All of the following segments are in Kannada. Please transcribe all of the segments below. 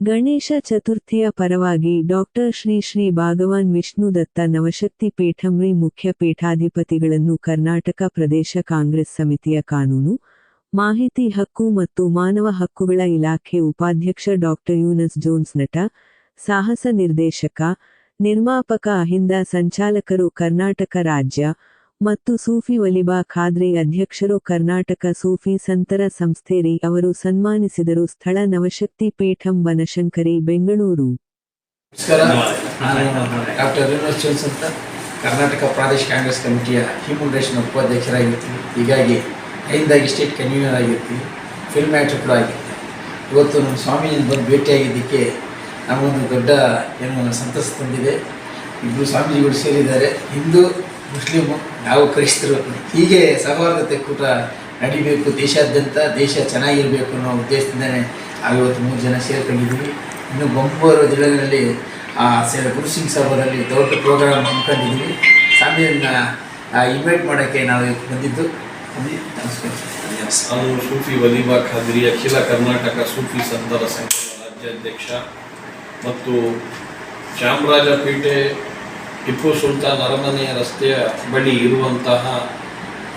ಗಣೇಶ ಚತುರ್ಥಿಯ ಪರವಾಗಿ ಡಾಕ್ಟರ್ ಶ್ರೀ ಶ್ರೀ ಭಾಗವಾನ್ ವಿಷ್ಣುದತ್ತ ನವಶಕ್ತಿ ಪೀಠಂರಿ ಮುಖ್ಯ ಪೀಠಾಧಿಪತಿಗಳನ್ನು ಕರ್ನಾಟಕ ಪ್ರದೇಶ ಕಾಂಗ್ರೆಸ್ ಸಮಿತಿಯ ಕಾನೂನು, ಮಾಹಿತಿ ಹಕ್ಕು ಮತ್ತು ಮಾನವ ಹಕ್ಕುಗಳ ಇಲಾಖೆ ಉಪಾಧ್ಯಕ್ಷ ಡಾಕ್ಟರ್ ಯೂನಸ್ ಜೋನ್ಸ್ ನಟ, ಸಾಹಸ ನಿರ್ದೇಶಕ, ನಿರ್ಮಾಪಕ ಅಹಿಂದ ಸಂಚಾಲಕರು ಕರ್ನಾಟಕ ರಾಜ್ಯ ಮತ್ತು ಸೂಫಿ ವಲಿಬಾ ಖಾದ್ರಿ ಅಧ್ಯಕ್ಷರು ಕರ್ನಾಟಕ ಸೂಫಿ ಸಂತರ ಸಂಸ್ಥೆರಿ ಅವರು ಸನ್ಮಾನಿಸಿದರು ಸ್ಥಳ ನವಶಕ್ತಿ ಪೀಠಂ ಬನಶಂಕರಿ, ಬೆಂಗಳೂರು. ಕರ್ನಾಟಕ ಪ್ರಾದೇಶಿಕ ಕಾಂಗ್ರೆಸ್ ಕಮಿಟಿಯ ಹ್ಯೂಮನ್ ಉಪಾಧ್ಯಕ್ಷರಾಗಿರ್ತೀವಿ ಹೀಗಾಗಿ ಐದಾಗಿ ಸ್ಟೇಟ್ ಕನ್ವೀನರ್ ಆಗಿರ್ತೀನಿ ಫಿಲ್ಮ್ ಆ್ಯಕ್ಟರ್ ಕೂಡ ಆಗಿರ್ತೀನಿ. ಇವತ್ತು ನಮ್ಮ ಸ್ವಾಮೀಜಿ ಬಂದು ಭೇಟಿಯಾಗಿದ್ದಕ್ಕೆ ನಮಗೊಂದು ದೊಡ್ಡ ಏನು ಸಂತಸ ತಂದಿದೆ. ಇಬ್ಬರು ಸ್ವಾಮೀಜಿಗಳು ಸೇರಿದ್ದಾರೆ. ಹಿಂದೂ ಮುಸ್ಲಿಮು, ನಾವು ಕ್ರೈಸ್ತರು. ಹೀಗೆ ಸೌಹಾರ್ದತೆ ಕೂಟ ನಡಿಬೇಕು. ದೇಶಾದ್ಯಂತ ದೇಶ ಚೆನ್ನಾಗಿರಬೇಕು ಅನ್ನೋ ಉದ್ದೇಶದಿಂದಲೇ ಐವತ್ತು ಮೂರು ಜನ ಸೇರ್ಕೊಂಡಿದ್ದೀವಿ. ಇನ್ನು ಬೊಂಬೂರು ಜಿಲ್ಲೆಯಲ್ಲಿ ಆ ಸೇ ಗುರು ಸಿಂಗ್ ಸಭಾದಲ್ಲಿ ದೊಡ್ಡ ಪ್ರೋಗ್ರಾಮ್ ಹಮ್ಮಿಕೊಂಡಿದ್ದೀವಿ. ಸ್ವಾಮಿಯನ್ನ ಇನ್ವೈಟ್ ಮಾಡೋಕ್ಕೆ ನಾವು ಬಂದಿದ್ದು. ನಾನು ಸೂಫಿ ವಲೀಬಾ ಖಾದ್ರಿ, ಅಖಿಲ ಕರ್ನಾಟಕ ಸೂಫಿ ಸಂತರ ಸಂಘದ ರಾಜ್ಯಾಧ್ಯಕ್ಷ ಮತ್ತು ಚಾಮರಾಜಪೇಟೆ ಟಿಪ್ಪು ಸುಲ್ತಾನ್ ಅರಮನೆಯ ರಸ್ತೆಯ ಬಳಿ ಇರುವಂತಹ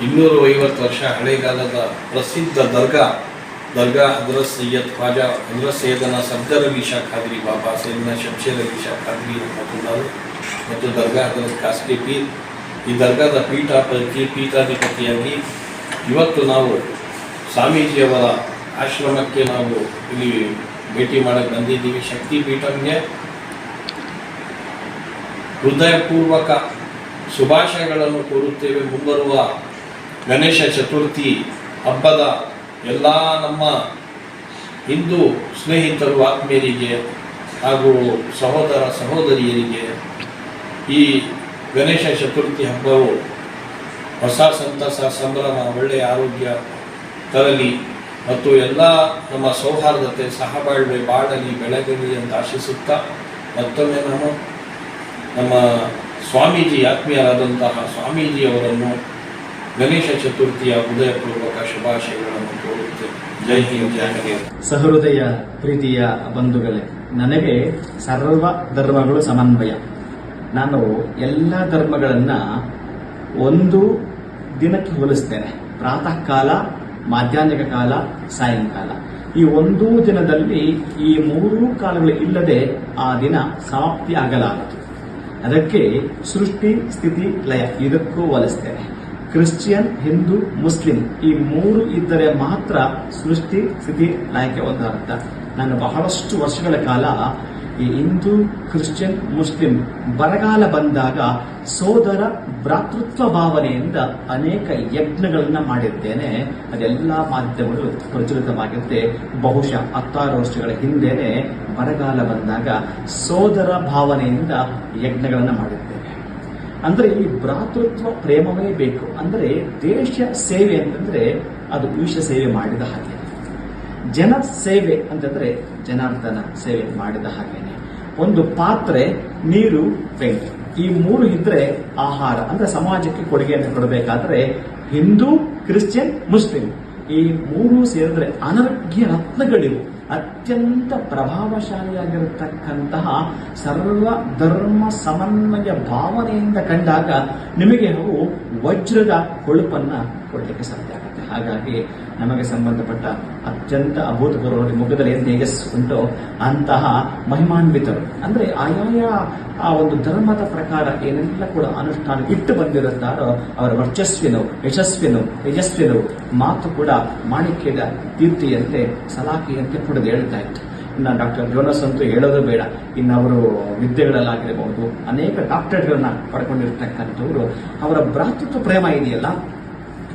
ಇನ್ನೂರು ಐವತ್ತು ವರ್ಷ ಹಳೆಗಾಲದ ಪ್ರಸಿದ್ಧ ದರ್ಗಾ ದರ್ಗಾ ಹಜರತ್ ಸೈಯದ್ ಖಾಜಾ ಹಜರತ್ ಸೈಯದನ ಸಬ್ದರ್ ಅಲಿ ಖಾದ್ರಿ ಬಾಬಾ ಸೈಯದ್ನ ಶಂಶೇರ್ ಅಲಿ ಖಾದ್ರಿ ರಹಮತುಲ್ಲಾಹ್ ಮತ್ತು ದರ್ಗಾ ಹಜರತ್ ಖಾಸಗಿ ಪೀರ್. ಈ ದರ್ಗಾದ ಪೀಠಾಪತಿ ಪೀಠಾಧಿಪತಿಯಾಗಿ ಇವತ್ತು ನಾವು ಸ್ವಾಮೀಜಿಯವರ ಆಶ್ರಮಕ್ಕೆ ನಾವು ಇಲ್ಲಿ ಭೇಟಿ ಮಾಡಕ್ಕೆ ಬಂದಿದ್ದೀವಿ. ಶಕ್ತಿ ಪೀಠಂಗೆ ಹೃದಯಪೂರ್ವಕ ಶುಭಾಶಯಗಳನ್ನು ಕೋರುತ್ತೇವೆ. ಮುಂಬರುವ ಗಣೇಶ ಚತುರ್ಥಿ ಹಬ್ಬದ ಎಲ್ಲ ನಮ್ಮ ಹಿಂದೂ ಸ್ನೇಹಿತರು, ಆತ್ಮೀಯರಿಗೆ ಹಾಗೂ ಸಹೋದರ ಸಹೋದರಿಯರಿಗೆ ಈ ಗಣೇಶ ಚತುರ್ಥಿ ಹಬ್ಬವು ಹೊಸ ಸಂತಸ, ಸಂಭ್ರಮ, ಒಳ್ಳೆಯ ಆರೋಗ್ಯ ತರಲಿ ಮತ್ತು ಎಲ್ಲ ನಮ್ಮ ಸೌಹಾರ್ದತೆ, ಸಹಬಾಳ್ವೆ, ಬಾಳಲಿ, ಬೆಳಗಲಿ ಅಂತ ಆಶಿಸುತ್ತಾ ಮತ್ತೊಮ್ಮೆ ನಾನು ನಮ್ಮ ಸ್ವಾಮೀಜಿ, ಆತ್ಮೀಯರಾದಂತಹ ಸ್ವಾಮೀಜಿಯವರನ್ನು ಗಣೇಶ ಚತುರ್ಥಿಯ ಉದಯಪೂರ್ವಕ ಶುಭಾಶಯಗಳನ್ನು ಕೋರುತ್ತೇನೆ. ಜೈ ಹಿಂದ್ ಸಹೃದಯ ಪ್ರೀತಿಯ ಬಂಧುಗಳೇ, ನನಗೆ ಸರ್ವ ಧರ್ಮಗಳು ಸಮನ್ವಯ. ನಾನು ಎಲ್ಲ ಧರ್ಮಗಳನ್ನು ಒಂದು ದಿನಕ್ಕೆ ಹೋಲಿಸ್ತೇನೆ. ಪ್ರಾತಃ ಕಾಲ ಮಾಧ್ಯಾಹ್ನಿಕ ಕಾಲ, ಸಾಯಂಕಾಲ. ಈ ಒಂದೂ ದಿನದಲ್ಲಿ ಈ ಮೂರೂ ಕಾಲಗಳು ಇಲ್ಲದೆ ಆ ದಿನ ಸಮಾಪ್ತಿ ಆಗಲಾರದು. ಅದಕ್ಕೆ ಸೃಷ್ಟಿ, ಸ್ಥಿತಿ, ಲಯ ಇದಕ್ಕೂ ಹೋಲಿಸ್ತೇನೆ ಕ್ರಿಶ್ಚಿಯನ್, ಹಿಂದೂ, ಮುಸ್ಲಿಂ ಈ ಮೂರು ಇದ್ದರೆ ಮಾತ್ರ ಸೃಷ್ಟಿ, ಸ್ಥಿತಿ, ಲಯಕ್ಕೆ ಒಂದು ಅರ್ಥ ನಾನು ಬಹಳಷ್ಟು ವರ್ಷಗಳ ಕಾಲ ಈ ಹಿಂದೂ ಕ್ರಿಶ್ಚಿಯನ್ ಮುಸ್ಲಿಂ ಬರಗಾಲ ಬಂದಾಗ ಸೋದರ ಭ್ರಾತೃತ್ವ ಭಾವನೆಯಿಂದ ಅನೇಕ ಯಜ್ಞಗಳನ್ನು ಮಾಡಿದ್ದೇನೆ. ಅದೆಲ್ಲ ಮಾಧ್ಯಮಗಳು ಪ್ರಚಲಿತವಾಗಿರುತ್ತೆ. ಬಹುಶಃ ಹತ್ತಾರು ವರ್ಷಗಳ ಹಿಂದೆನೆ ಬರಗಾಲ ಬಂದಾಗ ಸೋದರ ಭಾವನೆಯಿಂದ ಯಜ್ಞಗಳನ್ನು ಮಾಡಿದ್ದೇನೆ. ಅಂದ್ರೆ ಈ ಭ್ರಾತೃತ್ವ ಪ್ರೇಮವೇ ಬೇಕು. ಅಂದ್ರೆ ದೇಶ ಸೇವೆ ಅಂತಂದ್ರೆ ಅದು ವಿಷ ಸೇವೆ ಮಾಡಿದ ಹಾಗೆ. ಜನ ಸೇವೆ ಅಂತಂದ್ರೆ ಜನಾರ್ದನ ಸೇವೆ ಮಾಡಿದ ಹಾಗೇನೆ. ಒಂದು ಪಾತ್ರೆ, ನೀರು, ಬೆಂಕಿ. ಈ ಮೂರು ಇದ್ರೆ ಆಹಾರ. ಅಂದ್ರೆ ಸಮಾಜಕ್ಕೆ ಕೊಡುಗೆಯನ್ನು ಕೊಡಬೇಕಾದ್ರೆ ಹಿಂದೂ, ಕ್ರಿಶ್ಚಿಯನ್, ಮುಸ್ಲಿಂ. ಈ ಮೂರು ಸೇರಿದ್ರೆ ಅನರ್ಘ್ಯ ರತ್ನಗಳಿವು. ಅತ್ಯಂತ ಪ್ರಭಾವಶಾಲಿಯಾಗಿರತಕ್ಕಂತಹ ಸರ್ವ ಧರ್ಮ ಸಮನ್ವಯ ಭಾವನೆಯಿಂದ ಕಂಡಾಗ ನಿಮಗೆ ನಾವು ವಜ್ರದ ಕೊಳುಪನ್ನ ಕೊಡಲಿಕ್ಕೆ ಸಾಧ್ಯ. ಹಾಗಾಗಿ ನಮಗೆ ಸಂಬಂಧಪಟ್ಟ ಅತ್ಯಂತ ಅಭೂತಪೂರ್ವ ಮುಖದಲ್ಲಿ ಏನು ತೇಜಸ್ಸು ಉಂಟೋ ಅಂತಹ ಮಹಿಮಾನ್ವಿತರು. ಅಂದ್ರೆ ಆಯಾಯ ಆ ಒಂದು ಧರ್ಮದ ಪ್ರಕಾರ ಏನೆಲ್ಲ ಕೂಡ ಅನುಷ್ಠಾನ ಇಟ್ಟು ಬಂದಿರುತ್ತಾರೋ ಅವರ ವರ್ಚಸ್ವಿನು, ಯಶಸ್ವಿನು, ತೇಜಸ್ವಿನು ಮಾತು ಕೂಡ ಮಾಣಿಕ್ಯದ ಕೀರ್ತಿಯಂತೆ, ಸಲಾಖೆಯಂತೆ ಕೂಡ ಹೇಳ್ತಾ ಇತ್ತು. ಇನ್ನು ಡಾಕ್ಟರ್ ಜೋನಸ್ ಅಂತೂ ಹೇಳೋದು ಬೇಡ. ಇನ್ನು ಅವರು ವಿದ್ಯೆಗಳಲ್ಲಾಗಿರಬಹುದು. ಅನೇಕ ಡಾಕ್ಟರ್ಗಳನ್ನ ಪಡ್ಕೊಂಡಿರ್ತಕ್ಕಂಥವ್ರು. ಅವರ ಭ್ರಾತೃತ್ವ ಪ್ರೇಮ ಇದೆಯಲ್ಲ?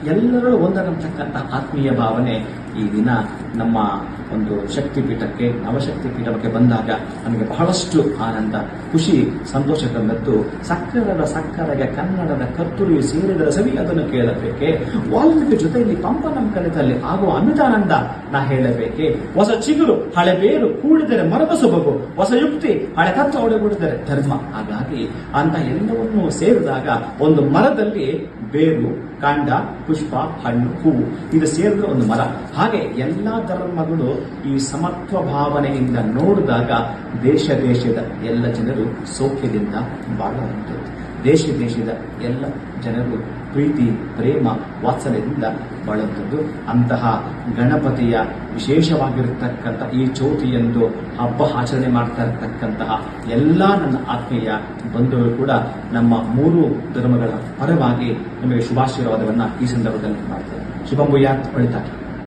ಎಲ್ಲರೂ ಒಂದಾಗತಕ್ಕಂಥ ಆತ್ಮೀಯ ಭಾವನೆ ಈ ದಿನ ನಮ್ಮ ಒಂದು ಶಕ್ತಿ ಪೀಠಕ್ಕೆ ನವಶಕ್ತಿ ಪೀಠಕ್ಕೆ ಬಂದಾಗ ನಮಗೆ ಬಹಳಷ್ಟು ಆನಂದ, ಖುಷಿ, ಸಂತೋಷ ತಂದದ್ದು. ಸಕ್ಕರದ ಸಕ್ಕರೆಗೆ, ಕನ್ನಡದ ಕರ್ತುರಿ ಸೇರಿದರ ಸವಿ ಅದನ್ನು ಕೇಳಬೇಕೆ? ವಾಲ್ಮೀಕಿ ಜೊತೆಯಲ್ಲಿ ಪಂಪನಂ ಕಲಿತಲ್ಲಿ ಆಗುವ ಅಮಿತಾನಂದ ನಾ ಹೇಳಬೇಕೆ? ಹೊಸ ಚಿಗುರು, ಹಳೆ ಬೇರು ಕೂಡಿದರೆ ಮರದ ಸೊಬಗು, ಹೊಸ ಯುಕ್ತಿ, ಹಳೆ ತತ್ವ ಒಳಗೂಡಿದರೆ ಧರ್ಮ. ಹಾಗಾಗಿ ಅಂತ ಎಲ್ಲವನ್ನೂ ಸೇರಿದಾಗ ಒಂದು ಮರದಲ್ಲಿ ಬೇರು, ಕಾಂಡ, ಪುಷ್ಪ, ಹಣ್ಣು, ಹೂವು, ಇದು ಸೇರಿದ್ರೆ ಒಂದು ಮರ. ಹಾಗೆ ಎಲ್ಲಾ ಧರ್ಮಗಳು ಈ ಸಮತ್ವ ಭಾವನೆಯಿಂದ ನೋಡಿದಾಗ ದೇಶ ದೇಶದ ಎಲ್ಲ ಜನರು ಸೌಖ್ಯದಿಂದ ಬಾಳುವಂಥದ್ದು ದೇಶ ದೇಶದ ಎಲ್ಲ ಜನರು ಪ್ರೀತಿ, ಪ್ರೇಮ, ವಾತ್ಸಲ್ಯದಿಂದ ಬಾಳುವಂಥದ್ದು ಅಂತಹ ಗಣಪತಿಯ ವಿಶೇಷವಾಗಿರತಕ್ಕಂಥ ಈ ಚೌತಿಯಂದು ಹಬ್ಬ ಆಚರಣೆ ಮಾಡ್ತಾ ಇರತಕ್ಕಂತಹ ಎಲ್ಲ ನನ್ನ ಆತ್ಮೀಯ ಬಂಧುಗಳು ಕೂಡ ನಮ್ಮ ಮೂರು ಧರ್ಮಗಳ ಪರವಾಗಿ ನಿಮಗೆ ಶುಭಾಶೀರ್ವಾದವನ್ನು ಈ ಸಂದರ್ಭದಲ್ಲಿ ಮಾಡ್ತಾರೆ. ಶುಭಂಭೂಯಾತ್ ಒಳಿತಾಗಿ